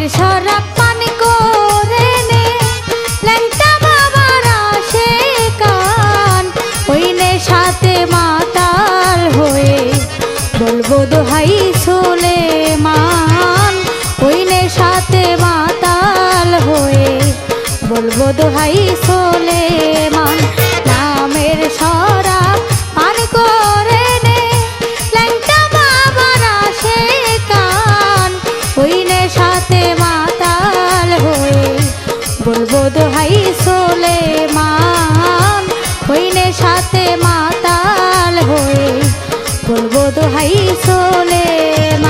মদের শরাব পান করে নে। ল্যাংটা বাবার আসে কান ওই নেশাতে মাতাল হয়ে। বলব দোহাই সোলে মান ওই সাথে মাতাল হয়ে। বলব দোহাই চলে মান হাতে মাতাল হয়ে বলব দোহাই সোলে মান হইনে সাথে মাতাল হয়ে বলব দোহাই সোলে মা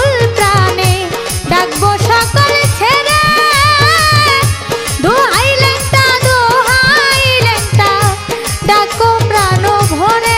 mejores.